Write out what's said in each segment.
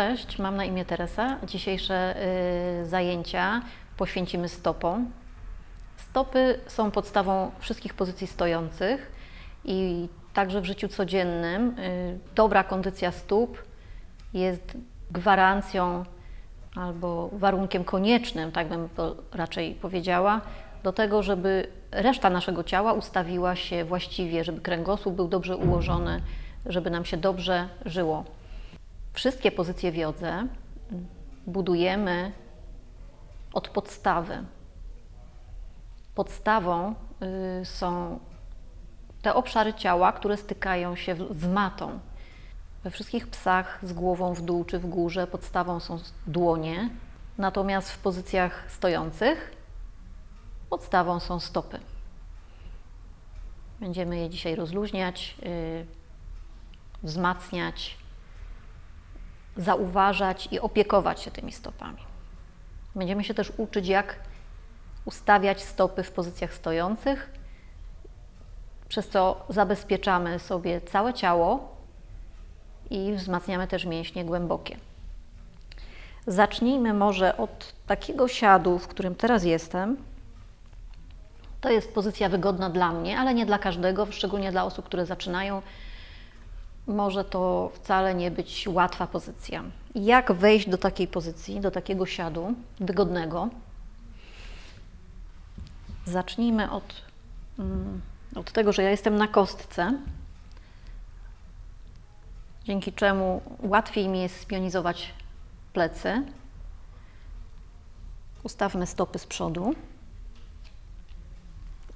Cześć, mam na imię Teresa. Dzisiejsze y, zajęcia poświęcimy stopom. Stopy są podstawą wszystkich pozycji stojących i także w życiu codziennym y, dobra kondycja stóp jest gwarancją albo warunkiem koniecznym, tak bym to raczej powiedziała, do tego, żeby reszta naszego ciała ustawiła się właściwie, żeby kręgosłup był dobrze ułożony, żeby nam się dobrze żyło. Wszystkie pozycje w jodze budujemy od podstawy. Podstawą y, są te obszary ciała, które stykają się z matą. We wszystkich psach z głową w dół czy w górze podstawą są dłonie, natomiast w pozycjach stojących podstawą są stopy. Będziemy je dzisiaj rozluźniać, y, wzmacniać, zauważać i opiekować się tymi stopami. Będziemy się też uczyć, jak ustawiać stopy w pozycjach stojących, przez co zabezpieczamy sobie całe ciało i wzmacniamy też mięśnie głębokie. Zacznijmy może od takiego siadu, w którym teraz jestem. To jest pozycja wygodna dla mnie, ale nie dla każdego, szczególnie dla osób, które zaczynają może to wcale nie być łatwa pozycja. Jak wejść do takiej pozycji, do takiego siadu wygodnego? Zacznijmy od, mm, od tego, że ja jestem na kostce, dzięki czemu łatwiej mi jest spionizować plecy. Ustawmy stopy z przodu.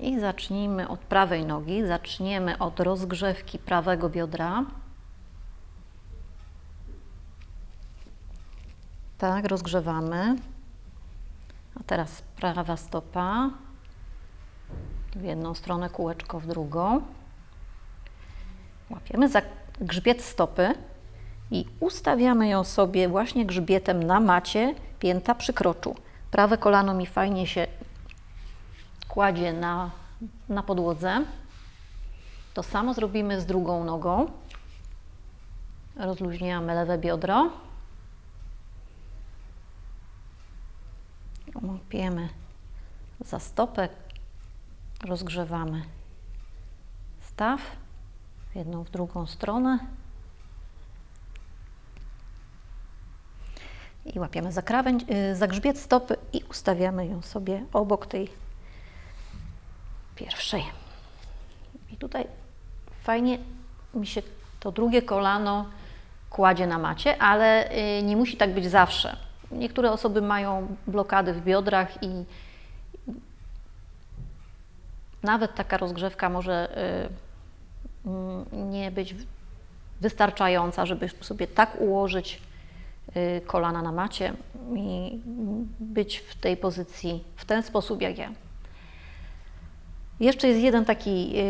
I zacznijmy od prawej nogi. Zaczniemy od rozgrzewki prawego biodra. Tak, rozgrzewamy. A teraz prawa stopa. W jedną stronę, kółeczko w drugą. Łapiemy za grzbiet stopy i ustawiamy ją sobie właśnie grzbietem na macie, pięta przy kroczu. Prawe kolano mi fajnie się kładzie na, na podłodze. To samo zrobimy z drugą nogą. Rozluźniamy lewe biodro. Łapiemy za stopę, rozgrzewamy staw w jedną, w drugą stronę. I łapiemy za krawędź, y, za grzbiet stopy i ustawiamy ją sobie obok tej pierwszej. I tutaj fajnie mi się to drugie kolano kładzie na macie, ale y, nie musi tak być zawsze. Niektóre osoby mają blokady w biodrach i nawet taka rozgrzewka może y, nie być wystarczająca, żeby sobie tak ułożyć y, kolana na macie i być w tej pozycji w ten sposób jak ja. Jeszcze jest jeden taki yy,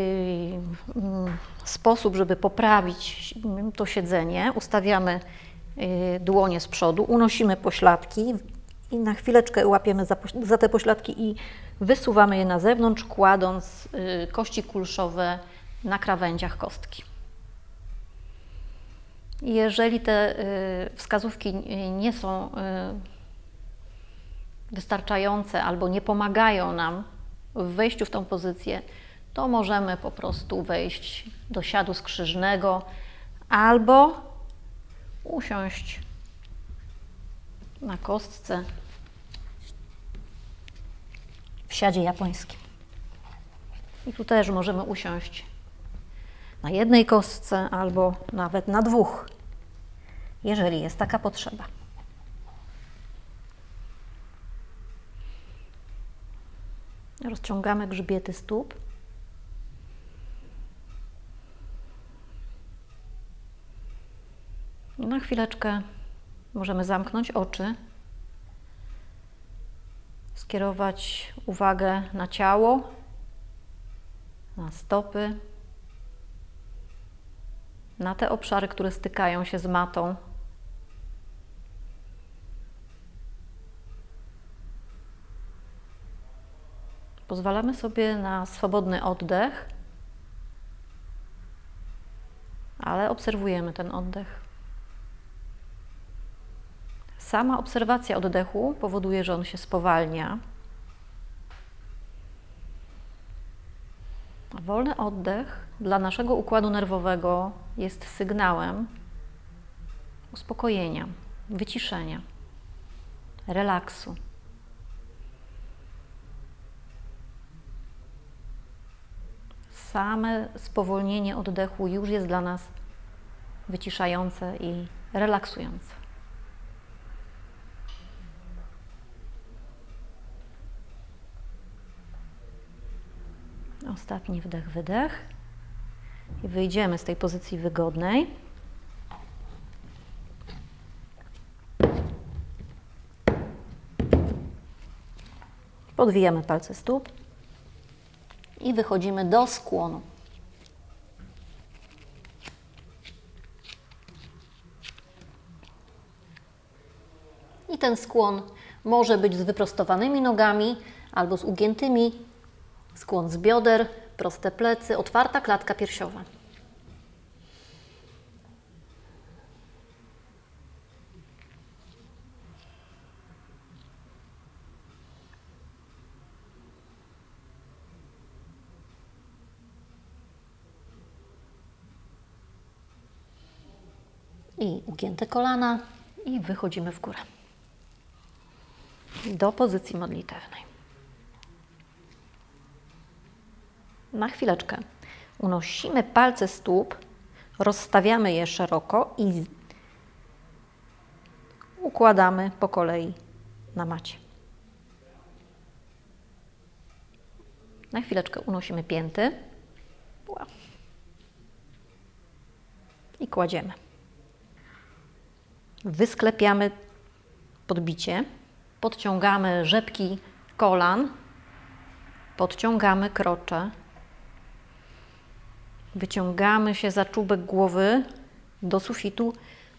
mm, sposób, żeby poprawić to siedzenie. Ustawiamy dłonie z przodu, unosimy pośladki i na chwileczkę łapiemy za, za te pośladki i wysuwamy je na zewnątrz, kładąc yy, kości kulszowe na krawędziach kostki. Jeżeli te y, wskazówki y, nie są y, wystarczające albo nie pomagają nam w wejściu w tą pozycję, to możemy po prostu wejść do siadu skrzyżnego albo usiąść na kostce w siadzie japońskim. I tu też możemy usiąść na jednej kostce albo nawet na dwóch, jeżeli jest taka potrzeba. Rozciągamy grzbiety stóp. Na chwileczkę możemy zamknąć oczy, skierować uwagę na ciało, na stopy, na te obszary, które stykają się z matą. Pozwalamy sobie na swobodny oddech, ale obserwujemy ten oddech. Sama obserwacja oddechu powoduje, że on się spowalnia. Wolny oddech dla naszego układu nerwowego jest sygnałem uspokojenia, wyciszenia, relaksu. Same spowolnienie oddechu już jest dla nas wyciszające i relaksujące. Ostatni wdech, wydech. I wyjdziemy z tej pozycji wygodnej. Podwijamy palce stóp i wychodzimy do skłonu. I ten skłon może być z wyprostowanymi nogami albo z ugiętymi. Skłon z bioder, proste plecy, otwarta klatka piersiowa. I ugięte kolana i wychodzimy w górę. Do pozycji modlitewnej. Na chwileczkę. Unosimy palce stóp, rozstawiamy je szeroko i układamy po kolei na macie. Na chwileczkę unosimy pięty. I kładziemy. Wysklepiamy podbicie, podciągamy rzepki kolan, podciągamy krocze, wyciągamy się za czubek głowy do sufitu,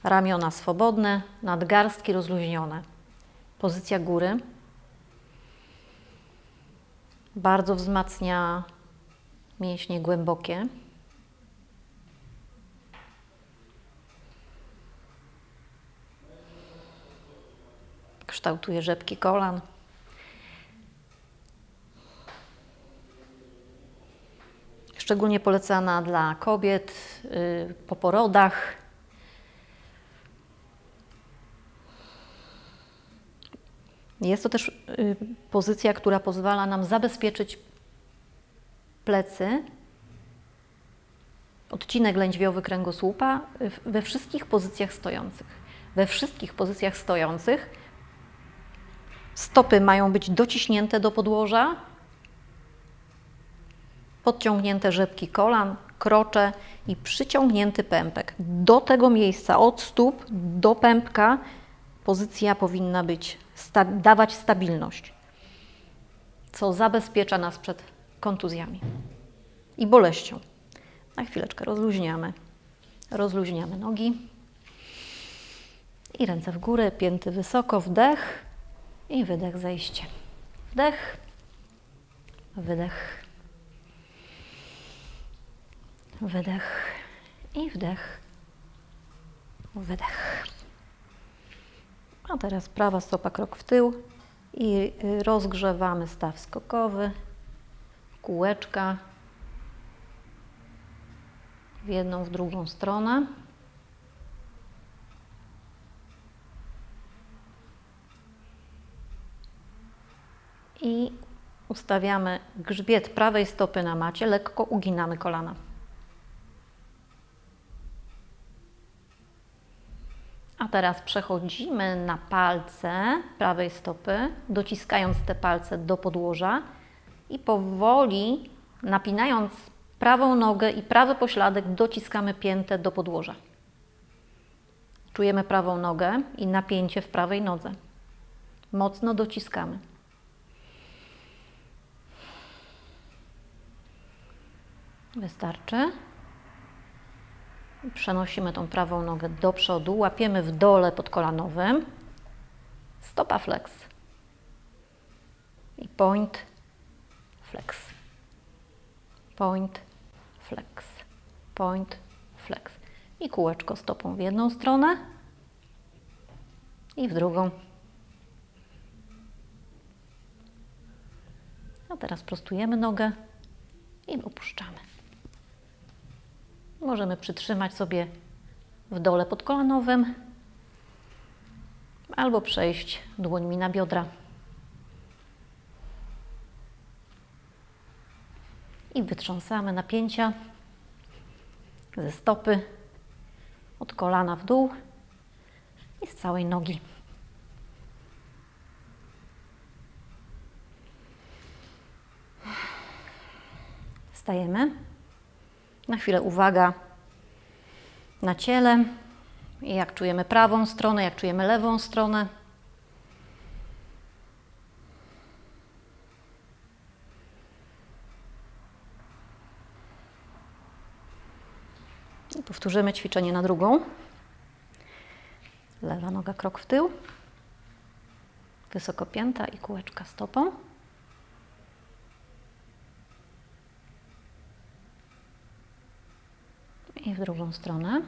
ramiona swobodne, nadgarstki rozluźnione. Pozycja góry bardzo wzmacnia mięśnie głębokie. kształtuje rzepki kolan. Szczególnie polecana dla kobiet yy, po porodach. Jest to też yy, pozycja, która pozwala nam zabezpieczyć plecy, odcinek lędźwiowy kręgosłupa we wszystkich pozycjach stojących. We wszystkich pozycjach stojących Stopy mają być dociśnięte do podłoża, podciągnięte rzepki kolan, krocze i przyciągnięty pępek. Do tego miejsca, od stóp do pępka, pozycja powinna być, sta dawać stabilność, co zabezpiecza nas przed kontuzjami i boleścią. Na chwileczkę rozluźniamy. Rozluźniamy nogi i ręce w górę, pięty wysoko, wdech i wydech, zejście. Wdech, wydech, wydech i wdech, wydech. A teraz prawa stopa krok w tył i rozgrzewamy staw skokowy, kółeczka w jedną, w drugą stronę. i ustawiamy grzbiet prawej stopy na macie, lekko uginamy kolana. Teraz przechodzimy na palce prawej stopy, dociskając te palce do podłoża i powoli, napinając prawą nogę i prawy pośladek, dociskamy piętę do podłoża. Czujemy prawą nogę i napięcie w prawej nodze. Mocno dociskamy. Wystarczy. Przenosimy tą prawą nogę do przodu, łapiemy w dole podkolanowym. Stopa flex. I point, flex. Point, flex. Point, flex. I kółeczko stopą w jedną stronę I w drugą. A teraz prostujemy nogę i opuszczamy. Możemy przytrzymać sobie w dole podkolanowym albo przejść dłońmi na biodra. I wytrząsamy napięcia ze stopy, od kolana w dół i z całej nogi. Stajemy. Na chwilę uwaga na ciele. Jak czujemy prawą stronę, jak czujemy lewą stronę. I powtórzymy ćwiczenie na drugą. Lewa noga krok w tył. Wysoko pięta i kółeczka stopą. I w drugą stronę.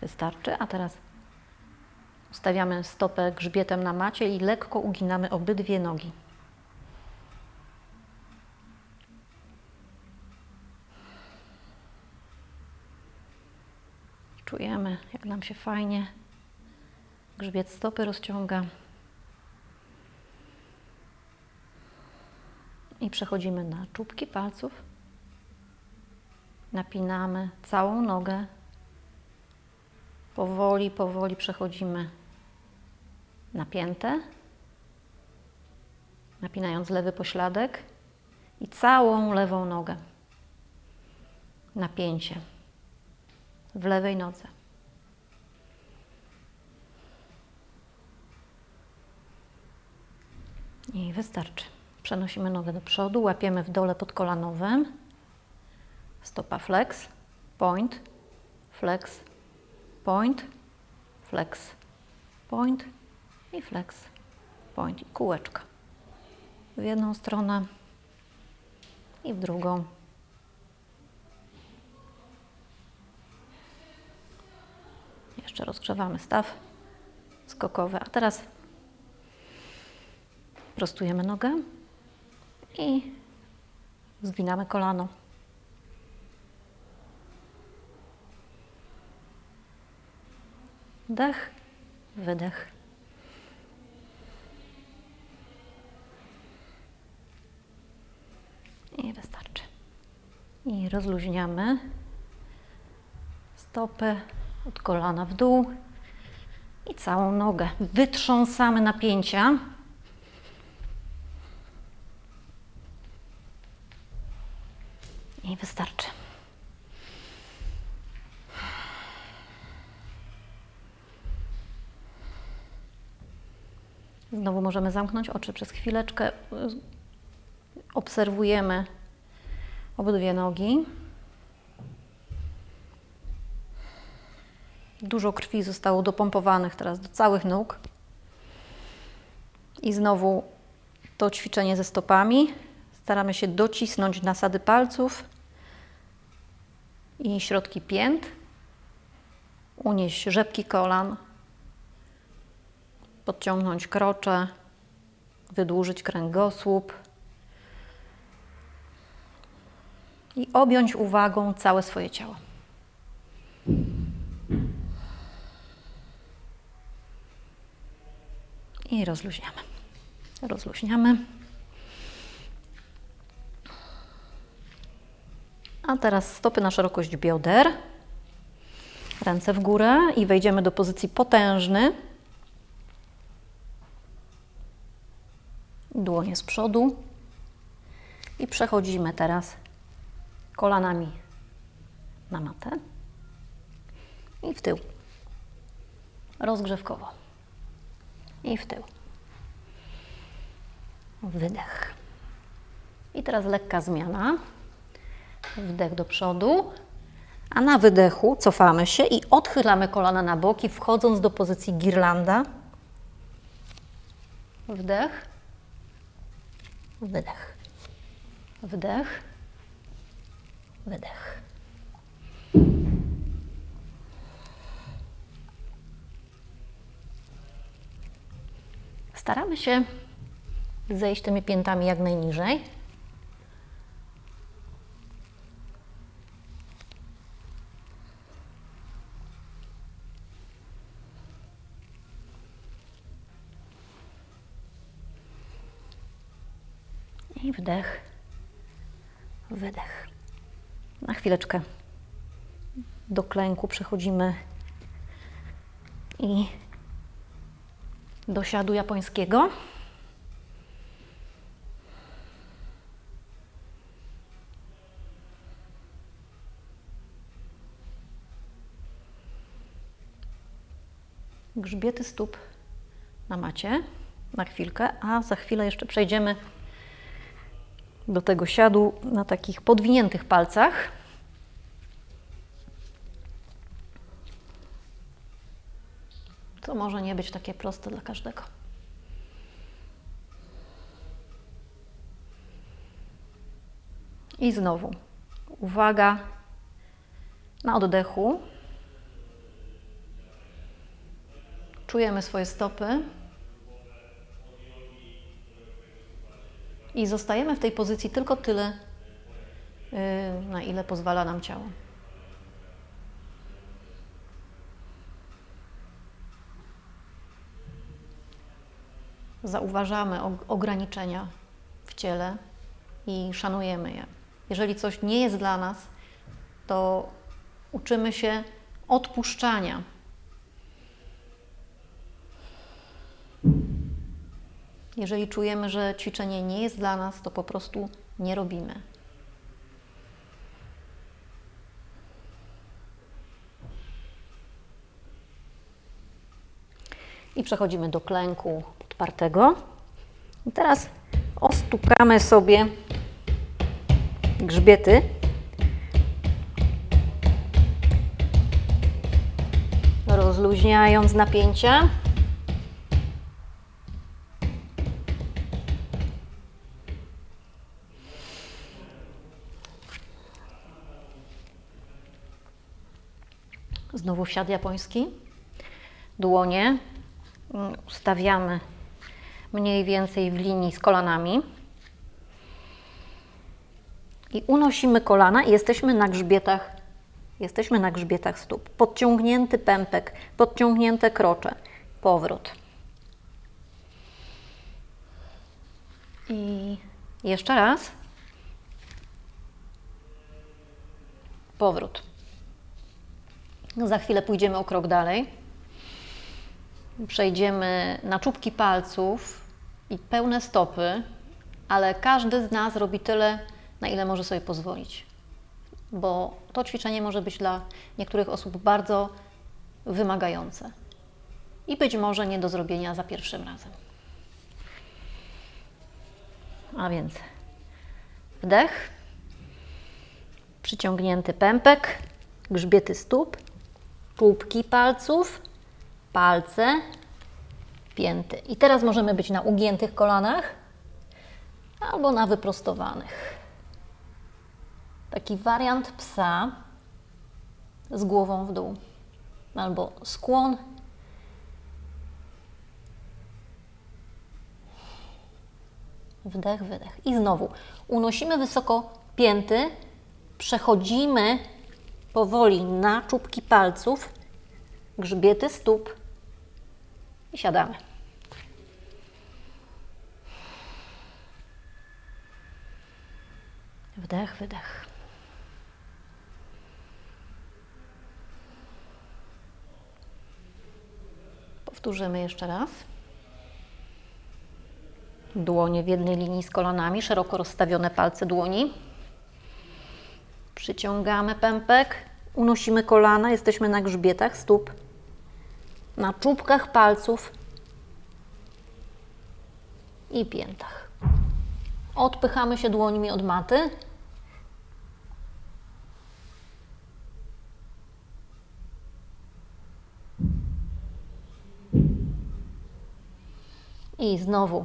Wystarczy. A teraz ustawiamy stopę grzbietem na macie i lekko uginamy obydwie nogi. Czujemy, jak nam się fajnie grzbiet stopy rozciąga. I przechodzimy na czubki palców. Napinamy całą nogę. Powoli, powoli przechodzimy na piętę, napinając lewy pośladek i całą lewą nogę. Napięcie w lewej nodze. I wystarczy. Przenosimy nogę do przodu, łapiemy w dole podkolanowym. Stopa flex, point, flex, point, flex, point i flex, point i kółeczka. W jedną stronę i w drugą. Jeszcze rozgrzewamy staw skokowy, a teraz prostujemy nogę i zginamy kolano. Wdech, wydech. I wystarczy. I rozluźniamy stopę od kolana w dół i całą nogę. Wytrząsamy napięcia. I wystarczy. Znowu możemy zamknąć oczy przez chwileczkę. Obserwujemy obydwie nogi. Dużo krwi zostało dopompowanych teraz do całych nóg. I znowu to ćwiczenie ze stopami. Staramy się docisnąć nasady palców i środki pięt. Unieść rzepki kolan. Podciągnąć krocze. Wydłużyć kręgosłup. I objąć uwagą całe swoje ciało. I rozluźniamy. Rozluźniamy. A teraz stopy na szerokość bioder. Ręce w górę i wejdziemy do pozycji potężny. Dłonie z przodu. I przechodzimy teraz kolanami na matę i w tył. Rozgrzewkowo. I w tył. Wydech. I teraz lekka zmiana. Wdech do przodu, a na wydechu cofamy się i odchylamy kolana na boki, wchodząc do pozycji girlanda. Wdech. Wydech. Wdech. wydech. Staramy się zejść tymi piętami jak najniżej. I wdech, wydech. Na chwileczkę. Do klęku przechodzimy. I do siadu japońskiego. Grzbiety stóp na macie. Na chwilkę, a za chwilę jeszcze przejdziemy do tego siadu na takich podwiniętych palcach. To może nie być takie proste dla każdego. I znowu uwaga na oddechu. Czujemy swoje stopy. I zostajemy w tej pozycji tylko tyle, yy, na ile pozwala nam ciało. Zauważamy og- ograniczenia w ciele i szanujemy je. Jeżeli coś nie jest dla nas, to uczymy się odpuszczania. Jeżeli czujemy, że ćwiczenie nie jest dla nas, to po prostu nie robimy. I przechodzimy do klęku podpartego. I teraz ostukamy sobie grzbiety. Rozluźniając napięcia. Znowu siad japoński. Dłonie mm, ustawiamy mniej więcej w linii z kolanami. I unosimy kolana i jesteśmy na grzbietach, jesteśmy na grzbietach stóp. Podciągnięty pępek, podciągnięte krocze. Powrót. I jeszcze raz. Powrót. No za chwilę pójdziemy o krok dalej. Przejdziemy na czubki palców i pełne stopy, ale każdy z nas robi tyle, na ile może sobie pozwolić. Bo to ćwiczenie może być dla niektórych osób bardzo wymagające i być może nie do zrobienia za pierwszym razem. A więc wdech, przyciągnięty pępek, grzbiety stóp, czubki palców, palce, pięty. I teraz możemy być na ugiętych kolanach albo na wyprostowanych. Taki wariant psa z głową w dół, albo skłon. Wdech, wydech. I znowu unosimy wysoko pięty, przechodzimy powoli na czubki palców, grzbiety stóp i siadamy. Wdech, wydech. Powtórzymy jeszcze raz. Dłonie w jednej linii z kolanami, szeroko rozstawione palce dłoni. Przyciągamy pępek, unosimy kolana, jesteśmy na grzbietach stóp, na czubkach palców i piętach. Odpychamy się dłońmi od maty. I znowu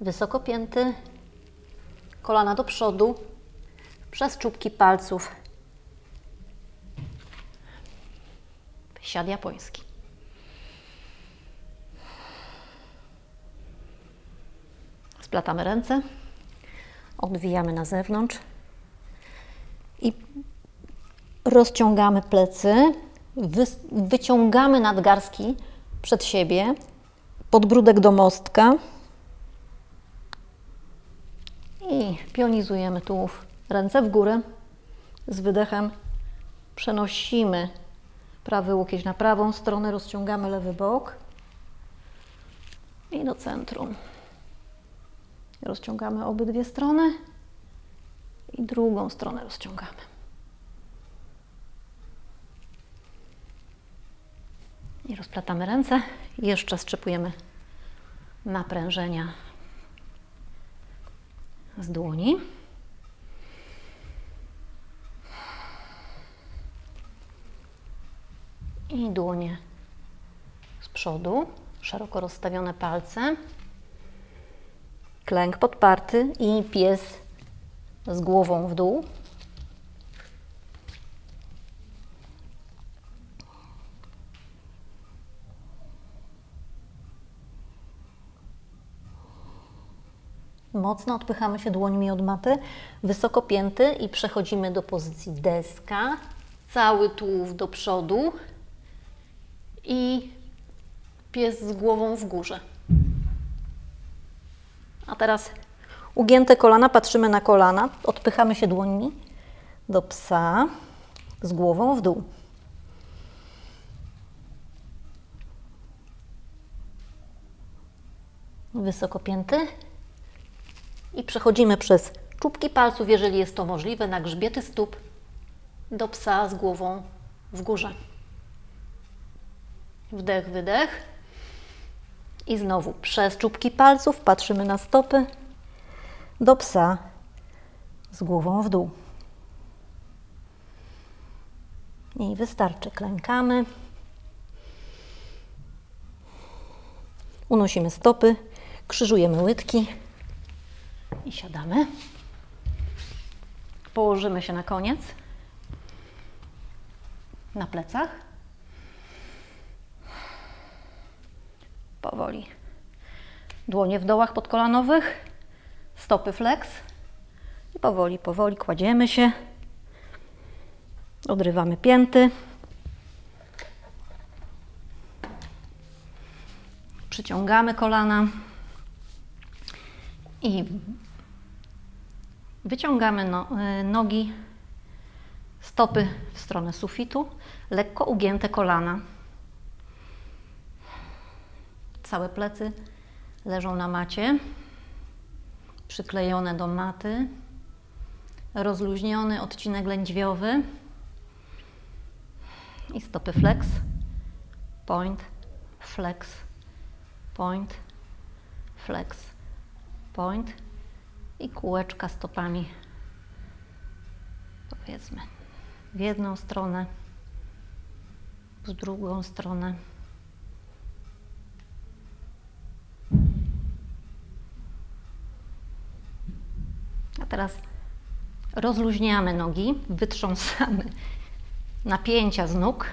wysoko pięty, kolana do przodu, przez czubki palców. Siad japoński. Splatamy ręce, odwijamy na zewnątrz. I rozciągamy plecy, wy, wyciągamy nadgarstki przed siebie, podbródek do mostka. I pionizujemy tułów. Ręce w górę, z wydechem przenosimy prawy łokieć na prawą stronę, rozciągamy lewy bok i do centrum. Rozciągamy obydwie strony i drugą stronę rozciągamy. I rozplatamy ręce. Jeszcze strzepujemy naprężenia z dłoni. Dłonie z przodu, szeroko rozstawione palce. Klęk podparty i pies z głową w dół. Mocno odpychamy się dłońmi od maty, wysoko pięty i przechodzimy do pozycji deska. Cały tułów do przodu i pies z głową w górze. A teraz ugięte kolana, patrzymy na kolana, odpychamy się dłońmi do psa z głową w dół. Wysoko pięty i przechodzimy przez czubki palców, jeżeli jest to możliwe, na grzbiety stóp do psa z głową w górze. Wdech, wydech. I znowu przez czubki palców patrzymy na stopy do psa z głową w dół. I wystarczy. Klękamy. Unosimy stopy, krzyżujemy łydki i siadamy. Położymy się na koniec na plecach. Dłonie w dołach podkolanowych, stopy flex. I powoli, powoli kładziemy się. Odrywamy pięty. Przyciągamy kolana i wyciągamy no, y, nogi, stopy w stronę sufitu, lekko ugięte kolana. Całe plecy leżą na macie, przyklejone do maty, rozluźniony odcinek lędźwiowy i stopy flex, point, flex, point, flex, point i kółeczka stopami, powiedzmy, w jedną stronę, w drugą stronę. A teraz rozluźniamy nogi, wytrząsamy napięcia z nóg,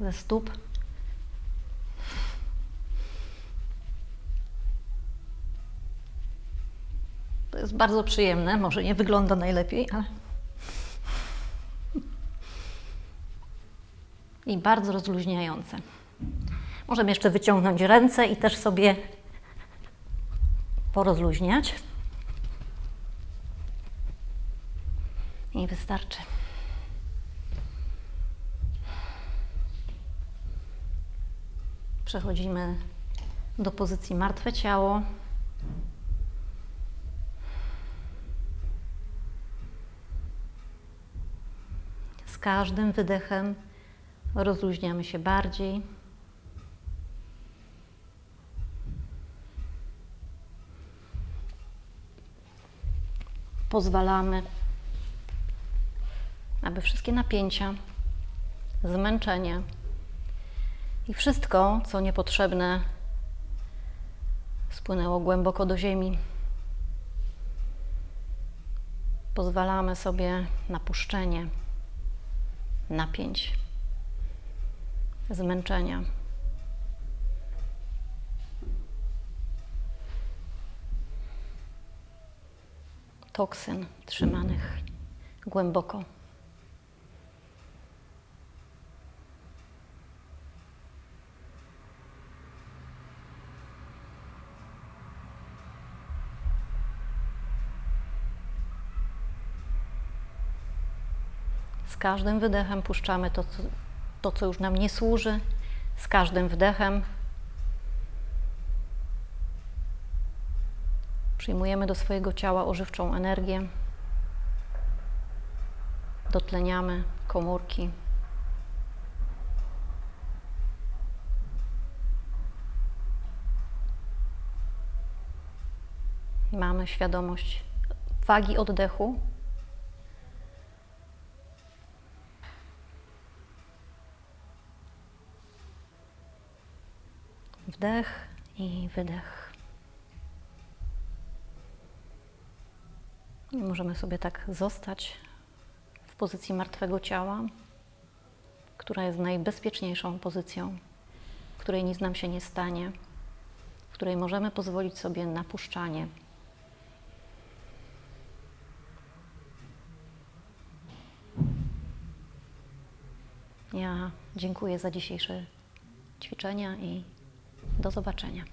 ze stóp. To jest bardzo przyjemne, może nie wygląda najlepiej, ale. I bardzo rozluźniające. Możemy jeszcze wyciągnąć ręce i też sobie porozluźniać. I wystarczy. Przechodzimy do pozycji martwe ciało. Z każdym wydechem rozluźniamy się bardziej. Pozwalamy, aby wszystkie napięcia, zmęczenie i wszystko, co niepotrzebne, spłynęło głęboko do ziemi. Pozwalamy sobie na puszczenie napięć, zmęczenia. Toksyn trzymanych głęboko. Z każdym wydechem puszczamy to, to, co już nam nie służy. Z każdym wdechem przyjmujemy do swojego ciała ożywczą energię. Dotleniamy komórki. Mamy świadomość wagi oddechu. Wdech i wydech. I możemy sobie tak zostać w pozycji martwego ciała, która jest najbezpieczniejszą pozycją, w której nic nam się nie stanie, w której możemy pozwolić sobie na puszczanie. Ja dziękuję za dzisiejsze ćwiczenia i do zobaczenia.